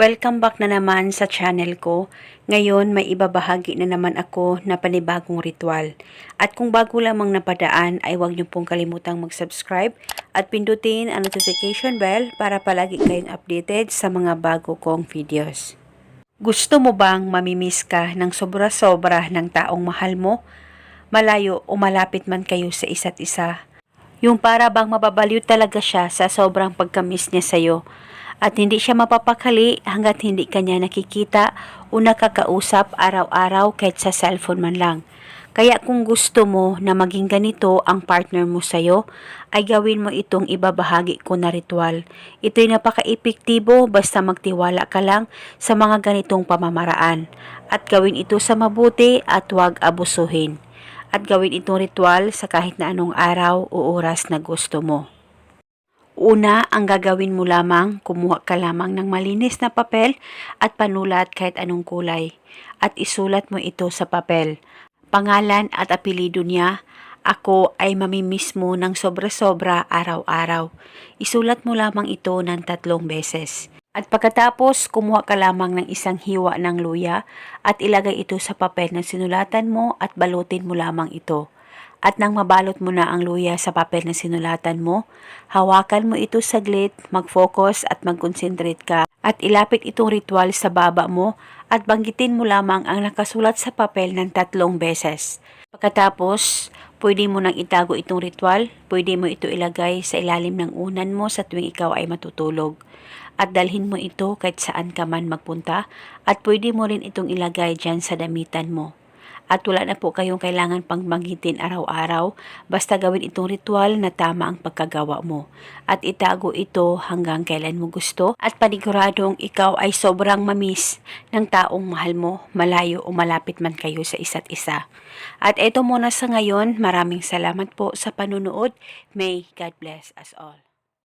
Welcome back na naman sa channel ko. Ngayon may ibabahagi na naman ako na panibagong ritual. At kung bago lamang napadaan ay huwag niyo pong kalimutang mag-subscribe at pindutin ang notification bell para palagi kayong updated sa mga bago kong videos. Gusto mo bang mamimiss ka ng sobra-sobra ng taong mahal mo? Malayo o malapit man kayo sa isa't isa. Yung para bang mababaliw talaga siya sa sobrang pagkamiss niya sa'yo at hindi siya mapapakali hanggat hindi kanya nakikita o nakakausap araw-araw kahit sa cellphone man lang. Kaya kung gusto mo na maging ganito ang partner mo sa'yo, ay gawin mo itong ibabahagi ko na ritual. Ito'y napaka-epektibo basta magtiwala ka lang sa mga ganitong pamamaraan. At gawin ito sa mabuti at huwag abusuhin. At gawin itong ritual sa kahit na anong araw o oras na gusto mo. Una, ang gagawin mo lamang, kumuha ka lamang ng malinis na papel at panulat kahit anong kulay. At isulat mo ito sa papel. Pangalan at apelido niya, ako ay mamimiss mo ng sobra-sobra araw-araw. Isulat mo lamang ito ng tatlong beses. At pagkatapos, kumuha ka lamang ng isang hiwa ng luya at ilagay ito sa papel na sinulatan mo at balutin mo lamang ito. At nang mabalot mo na ang luya sa papel na sinulatan mo, hawakan mo ito saglit, mag-focus at mag-concentrate ka at ilapit itong ritual sa baba mo at banggitin mo lamang ang nakasulat sa papel ng tatlong beses. Pagkatapos, pwede mo nang itago itong ritual, pwede mo ito ilagay sa ilalim ng unan mo sa tuwing ikaw ay matutulog. At dalhin mo ito kahit saan ka man magpunta at pwede mo rin itong ilagay dyan sa damitan mo at wala na po kayong kailangan pang magitin araw-araw basta gawin itong ritual na tama ang pagkagawa mo at itago ito hanggang kailan mo gusto at paniguradong ikaw ay sobrang mamis ng taong mahal mo malayo o malapit man kayo sa isa't isa. At eto muna sa ngayon, maraming salamat po sa panunood. May God bless us all.